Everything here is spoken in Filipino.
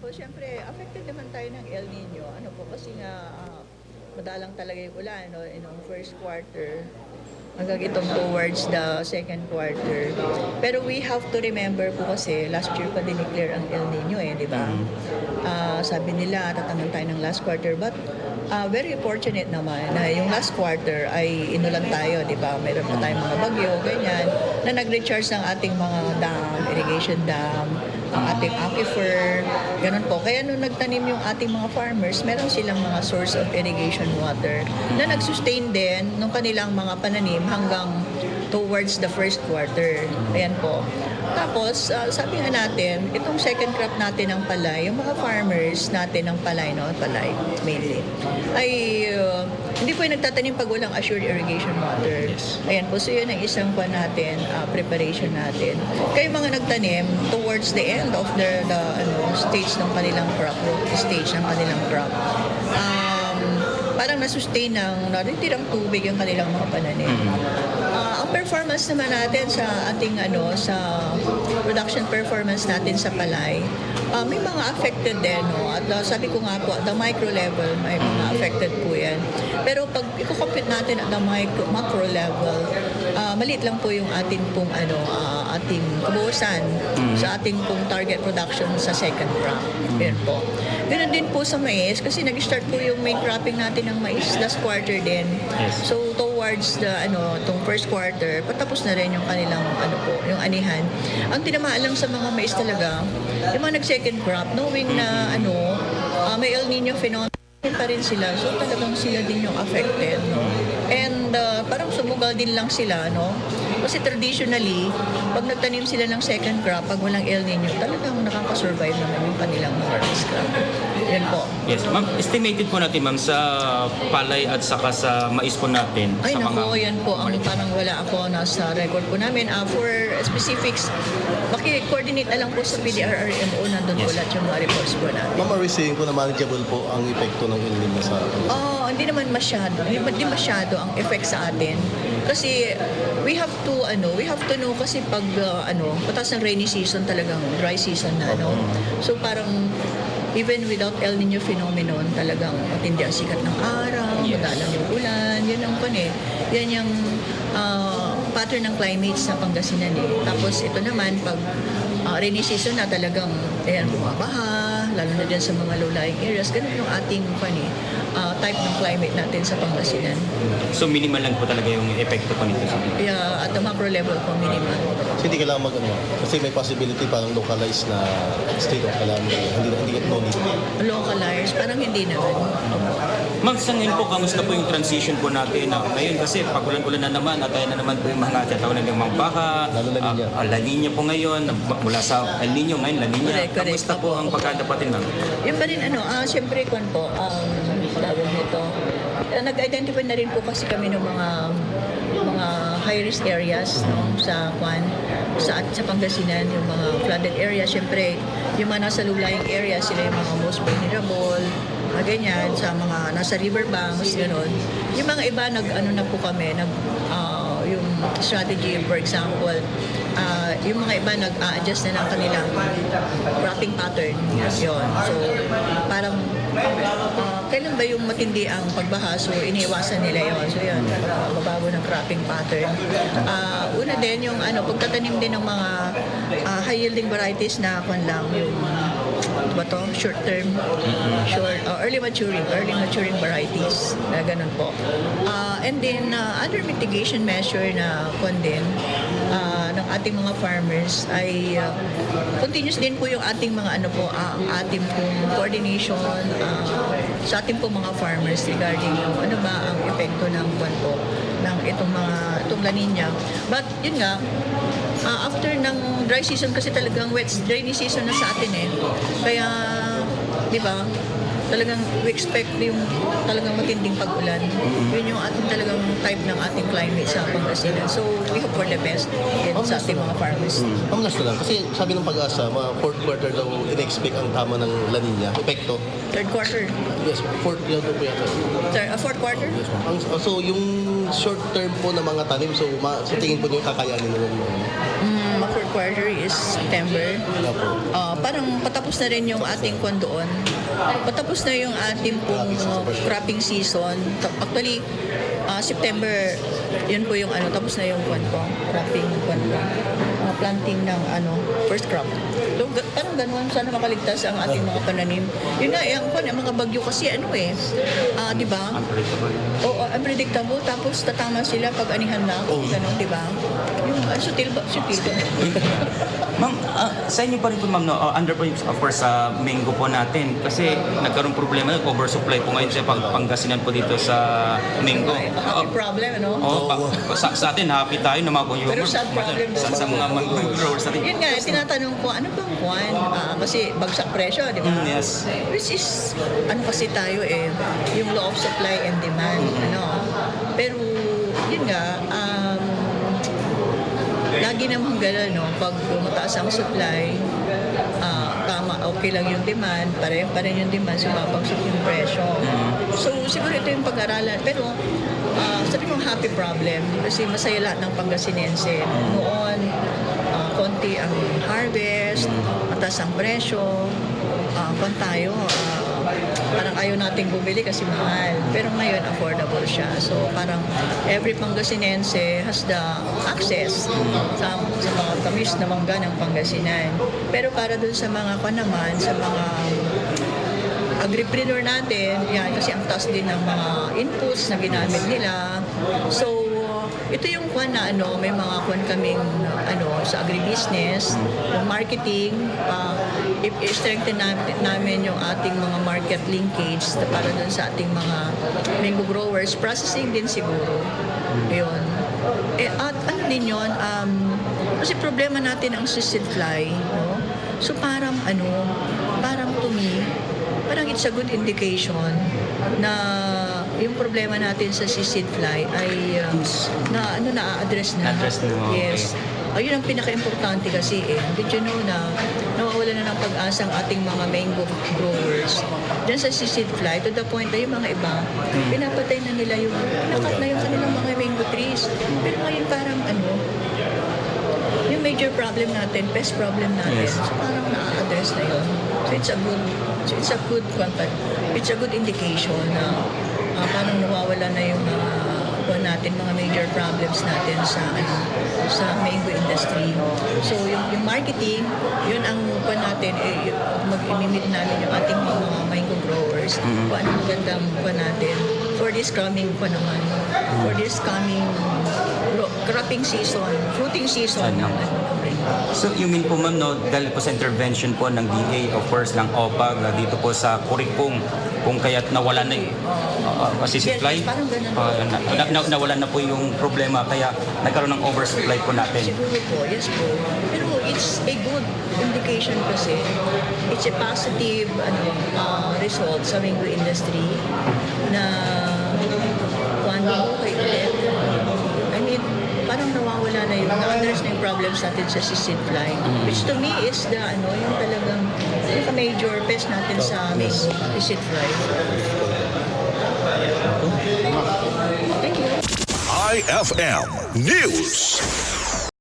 po, syempre, affected naman tayo ng El Nino. Ano po, kasi nga, ah, madalang talaga yung ulan, no, in ang first quarter hanggang itong towards the second quarter. Pero we have to remember po kasi last year pa dineclare ang El Nino eh, di ba? Ah, sabi nila, tatangan tayo ng last quarter. But ah, very fortunate naman na yung last quarter ay inulan tayo, di ba? Meron pa tayong mga bagyo, ganyan, na nag-recharge ng ating mga dam, irrigation dam, ang ating aquifer, ganun po. Kaya nung nagtanim yung ating mga farmers, meron silang mga source of irrigation water na nag-sustain din nung kanilang mga pananim hanggang towards the first quarter. Ayan po. Tapos, ah, sabi nga natin, itong second crop natin ng palay, yung mga farmers natin ng palay, no? Palay, mainly, ay uh, hindi po yung nagtatanim pag walang assured irrigation water. Yes. Ayan po, so yun ang isang pa natin, ah, preparation natin. Kayo mga nagtanim, towards the end of the, the ano, stage ng kanilang crop, stage ng kanilang crop, parang nasustain ng naritirang tubig yung kanilang mga pananim. Ah, ang performance naman natin sa ating ano sa production performance natin sa palay, ah, may mga affected din no. At ah, sabi ko nga po, at the micro level may mga affected po 'yan. Pero pag i-compute natin at the micro macro level, ah, maliit lang po yung ating pong ano ah, ating kabuusan sa ating pong target production sa second crop. Yan po. Ganun din po sa mais kasi nag-start po yung main cropping natin ng mais last quarter din. Yes. So towards the ano, tong first quarter, patapos na rin yung kanilang ano po, yung anihan. Ang tinamaan lang sa mga mais talaga, yung mga nag-second crop, knowing na ano, ah, may El Nino phenomenon pa rin sila. So talagang sila din yung affected, no? And ah, parang sumugal din lang sila, no? Kasi traditionally, pag nagtanim sila ng second crop, pag walang El Nino, talagang nakakasurvive naman yung kanilang harvest crop. Yan po. Yes, ma'am, estimated po natin ma'am sa palay at saka sa mais po natin Ay, sa naku, yan po ang parang wala ako nasa record po namin. Ah, for specifics, maki-coordinate na lang po sa PDRRMO, nandun po Yes. lahat yung mga reports po natin. Ma'am, are we saying po na manageable po ang epekto ng El Nino sa Oh, hindi naman masyado. Hindi, hindi masyado ang effect sa atin. Kasi we have to ano, we have to know kasi pag uh, ano, patas ng rainy season talagang dry season na ano. So parang even without El Nino phenomenon, talagang matindi ang sikat ng araw, Yes. madalang yung ulan, yan ang pan eh. Yan yung ah, pattern ng climate sa Pangasinan eh. Tapos ito naman, pag ah, rainy season na talagang ayan, bumabaha, lalo na din sa mga low-lying areas. Ganun yung ating pan eh, ah, type ng climate natin sa Pangasinan. So minimal lang po talaga yung epekto po nito sa Kaya at the macro level po, minimal. So hindi kailangan mag ano, kasi may possibility parang localized na state of calamity. Hindi hindi no need. Localized, parang hindi naman. Ma'am, sa ngayon po, kamusta po yung transition po natin na ngayon? Kasi pag ulan-ulan na naman, at ayan na naman po yung mga tatawanan ng mga baha. Lalo La Nina. Ah, ah, La Nina po ngayon, mula sa El Nino ngayon, La Nina. Correct, correct. Kamusta po ang pagkadapatin, ma'am? Yung pa rin ano, ah, syempre kwan po, ang tawag nito, eh, nag-identify na rin po kasi kami ng mga mga high risk areas no, sa kwan sa sa Pangasinan yung mga flooded areas syempre yung mga nasa low-lying areas sila yung mga most vulnerable mga ganyan sa mga nasa riverbanks gano'n. Yung mga iba nag ano na po kami nag ah, yung strategy for example ah, yung mga iba nag-a-adjust na ng kanilang cropping pattern yun. So parang ah, kailan ba yung matindi ang pagbaha? So iniiwasan nila yun. So yun mabago ng cropping pattern. Ah, una din yung ano pagtatanim din ng mga ah, high yielding varieties na kwan lang yung ano ba to? Short term. Short uh, early maturing early maturing varieties. Na ganun po. Ah, and then uh, other mitigation measure na din ah, ng ating mga farmers ay ah, continuous din po yung ating mga ano po ah, ang ating pong coordination ah, sa ating po mga farmers regarding yung ano ba ang epekto ng kwan po ng itong itong La Nina. But yun nga, ah, after ng dry season kasi talagang wet rainy season na sa atin eh. Kaya, di ba, talagang we expect yung talagang matinding pag-ulan. Yun yung ating talagang type ng ating climate sa Pangasinan. So, we hope for the best din sa ating mga farmers. Ma'am, last na lang. Kasi sabi ng pag-asa, mga fourth quarter daw in-expect ang tama ng La Nina. Epekto. Third quarter. Yes, fourth daw po yata. Third, uh, fourth quarter? Yes, ma'am. Ang, so, yung short term po ng mga tanim, so ma, sa tingin po niyo kakayanin naman mo. Mm, quarter is September. Opo. Ah, parang patapos na rin yung ating kwan doon. Patapos na yung ating pong uh, cropping season. Actually, ah, September, yun po yung ano, tapos na yung kwan ko, cropping kwan ko. Ah, planting ng ano, first crop. So, parang ganun, sana makaligtas ang ating mga pananim. Yun nga, yung kwan, yung mga bagyo kasi ano eh, ah, di ba? Oo, unpredictable. Tapos tatama sila pag anihan na ako. Ganun, di ba? Yung uh, sutil ba? Sutil ba? Ma'am, ah, sa inyo pa rin po ma'am, no, ah, under po of course sa mango po natin kasi nagkaroon problema, oversupply po ngayon sa pag Pangasinan po dito sa mango. Happy problem, ano? Oh, pa, sa, sa atin happy tayo na mga consumers. Pero sad problem sa, sa mga mango growers natin. Yun nga, tinatanong ko, ano bang kwan? Ah, kasi bagsak presyo, di ba? Mm, yes. Which is, ano kasi tayo eh, yung law of supply and demand, ano. Pero, yun nga, um, lagi namang gano'n, no? Pag mataas ang supply, okay lang yung demand, pareho pa rin yung demand, sumabagsak yung presyo. So, siguro ito yung pag-aralan. Pero, ah, sabi ko happy problem kasi masaya lahat ng Pangasinense. Noon, ah, konti ang harvest, mataas ang presyo, ah, kung tayo, ah, parang ayaw nating bumili kasi mahal. Pero ngayon, affordable siya. So, parang every Pangasinense has the access sa, sa mga tamis na mangga ng Pangasinan. Pero para dun sa mga pa naman, sa mga agripreneur natin, yan, kasi ang taas din ng mga inputs na ginamit nila. So, ito yung kwan na ano, may mga kwan kaming ano, sa agribusiness, yung marketing, pa if strengthen namin, namin yung ating mga market linkage para dun sa ating mga mango growers, processing din siguro. Yun. Eh, at ano din yun, um, kasi problema natin ang seed fly, no? So parang ano, parang to me, parang it's a good indication na yung problema natin sa seed fly ay uh, na ano na. Na-address na, okay. Yes. Ayun ang pinaka-importante kasi eh. Did you know na nawawala na ng pag-asa ang ating mga mango growers dyan sa seed fly to the point na yung mga iba, pinapatay na nila yung, pinakat na yung kanilang mga mango trees. Pero ngayon parang ano, yung major problem natin, pest problem natin, Yes. so parang na-address na yun. So it's a good, so it's a good, it's a good indication na ah, parang nawawala na yung mga kuwan natin, mga major problems natin sa ano, sa mango industry. So yung, yung marketing, yun ang kuwan natin, eh, mag-imimit namin yung ating mga mango growers. Kung ano magandang kuwan natin for this coming kuwan naman, for this coming cropping season, fruiting season. Ano? So you mean po ma'am, no, dahil po sa intervention po ng DA, of course, ng OPAG, dito po sa Kurikong, kung kaya't nawala na yung uh, uh, supply, Yes, parang ganun. uh, na, na, na, nawala na po yung problema, kaya nagkaroon ng oversupply po natin. Siguro po, yes po. Pero it's a good indication kasi. It's a positive ano, uh, result sa mango industry na one okay ulit. I mean, parang nawawala na yung, na-address na yung problems natin sa seed fly. Which to me is the, ano, yung talagang, yung major pest natin sa mango, seed fly. Thank you. IFM News.